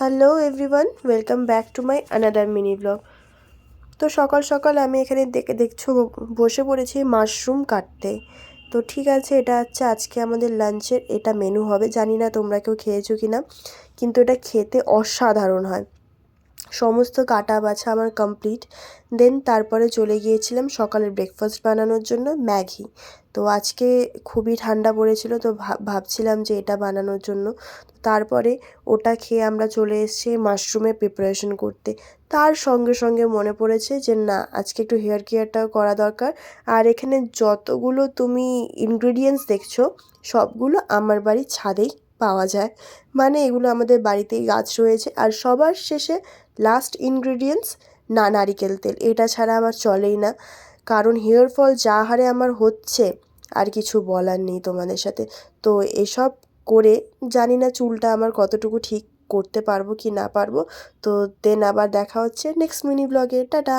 Hello everyone welcome back to my another mini blog তো সকাল সকাল আমি এখানে দেখে দেখছ, বসে পড়েছি মাশরুম কাটতে। তো ঠিক আছে, এটা হচ্ছে আজকে আমাদের লাঞ্চের এটা মেনু হবে। জানি না তোমরা কেউ খেয়েছো কি না কিন্তু এটা খেতে অসাধারণ হয়। সমস্ত কাটা বাছা আমার কমপ্লিট দেন তারপরে চলে গিয়েছিলাম সকালের ব্রেকফাস্ট বানানোর জন্য, ম্যাগি। তো আজকে খুবই ঠান্ডা পড়েছিল, তো ভাবছিলাম যে এটা বানানোর জন্য। তারপরে ওটা খেয়ে আমরা চলে এসেছি মাশরুমের প্রিপারেশন করতে। তার সঙ্গে সঙ্গে মনে পড়েছে যে না, আজকে একটু হেয়ার কেয়ারটাও করা দরকার। আর এখানে যতগুলো তুমি ইনগ্রিডিয়েন্টস দেখছ, সবগুলো আমার বাড়ির ছাদেই পাওয়া যায়। মানে এগুলো আমাদের বাড়িতেই গাছ রয়েছে। আর সবার শেষে লাস্ট ইনগ্রিডিয়েন্টস না নারিকেল তেল। এটা ছাড়া আমার চলেই না। কারণ হেয়ার ফল যা হারে আমার হচ্ছে, আর কিছু বলার নেই তোমাদের সাথে। তো এসব করে জানি না চুলটা আমার কতটুকু ঠিক করতে পারব কি না পারব। তো দেন আবার দেখা হচ্ছে নেক্সট মিনি ব্লগে টাটা!